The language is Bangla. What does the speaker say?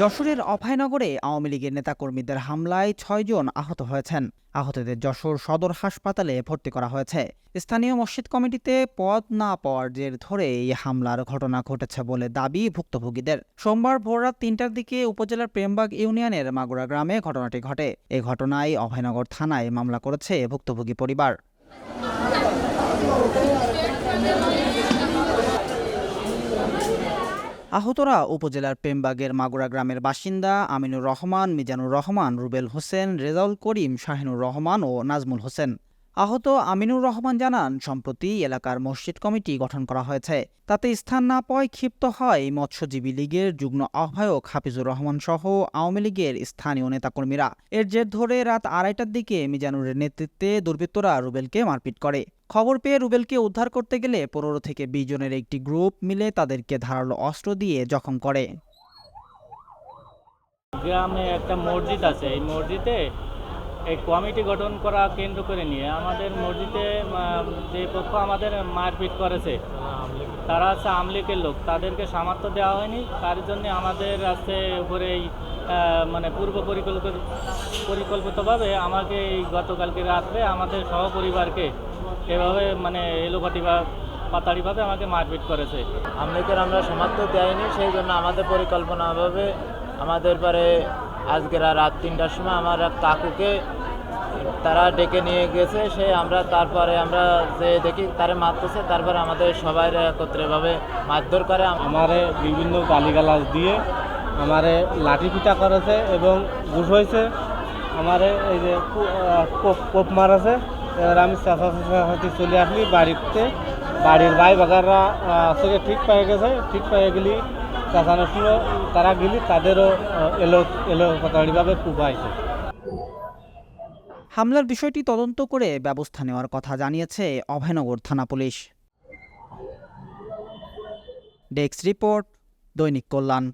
যশোরের অভয়নগরে আওয়ামী লীগের নেতাকর্মীদের হামলায় ছয়জন আহত হয়েছেন। আহতদের যশোর সদর হাসপাতালে ভর্তি করা হয়েছে। স্থানীয় মসজিদ কমিটিতে পদ না পাওয়ার জের ধরে এই হামলার ঘটনা ঘটেছে বলে দাবি ভুক্তভোগীদের। সোমবার ভোররাত তিনটার দিকে উপজেলার প্রেমবাগ ইউনিয়নের মাগুরা গ্রামে ঘটনাটি ঘটে। এ ঘটনায় অভয়নগর থানায় মামলা করেছে ভুক্তভোগী পরিবার। আহতরা উপজেলার পেমবাগের মাগুরা গ্রামের বাসিন্দা আমিনুর রহমান, মিজানুর রহমান, রুবেল হোসেন, রেজাউল করিম, শাহিনুর রহমান ও নাজমুল হোসেন। আহত আমিনুর রহমান জানান, সম্প্রতি এলাকার মসজিদ কমিটি গঠন করা হয়েছে। তাতে স্থান না পাওয়ায় ক্ষিপ্ত হয় মৎস্যজীবী লীগের যুগ্ম আহ্বায়ক হাফিজুর রহমান সহ আওয়ামী লীগের স্থানীয় নেতাকর্মীরা। এর জের ধরে রাত আড়াইটার দিকে মিজানুরের নেতৃত্বে দুর্বৃত্তরা রুবেলকে মারপিট করে। খবর পেয়ে রুবেলকে উদ্ধার করতে গেলে পনেরো থেকে বিশ জনের একটি গ্রুপ মিলে তাদেরকে ধারালো অস্ত্র দিয়ে জখম করে। গ্রামে একটা মসজিদ আছে। এই মসজিদে এই কমিটি গঠন করা কেন্দ্র করে নিয়ে আমাদের মসজিদে যে পক্ষ আমাদের মারপিট করেছে তারা হচ্ছে আমলিকের লোক। তাদেরকে সামর্থ্য দেওয়া হয়নি। তার জন্য আমাদের আছে উপরে এই, মানে পূর্ব পরিকল্পিত পরিকল্পিতভাবে আমাকে এই গতকালকে রাত্রে আমাদের সহপরিবারকে এভাবে মানে এলোপাটি বা পাতাড়িভাবে আমাকে মারপিট করেছে। আমলিকের আমরা সামর্থ্য দেয়নি সেই জন্য আমাদের পরিকল্পনাভাবে আমাদের পরে আজকের রাত তিনটার সময় আমার এক কাকুকে তারা ডেকে নিয়ে গেছে, সে আমরা তারপরে আমরা যে দেখি তারে মারতেছে, তারপরে আমাদের সবাই একত্রেভাবে মারধর করে। আম- আমারে বিভিন্ন গালিগালাজ দিয়ে আমারে লাঠি পিটা করেছে এবং ঘুষ হয়েছে। আমারে এই যে কোপ মারাছে। এবার আমি চাষা চাষাচাষি চলে আসলি বাড়িতে। বাড়ির ভাই বাগাররা থেকে ঠিক পেয়ে গেছে। ঠিক পেয়ে গেলি সময় তারা গেলি, তাদেরও এলো এলো পাতাড়িভাবে কুবাইছে হামলার বিষয়টি তদন্ত করে ব্যবস্থা নেওয়ার কথা জানিয়েছে অভয়নগর থানা পুলিশ। ডেস্ক রিপোর্ট দৈনিক কল্যাণ।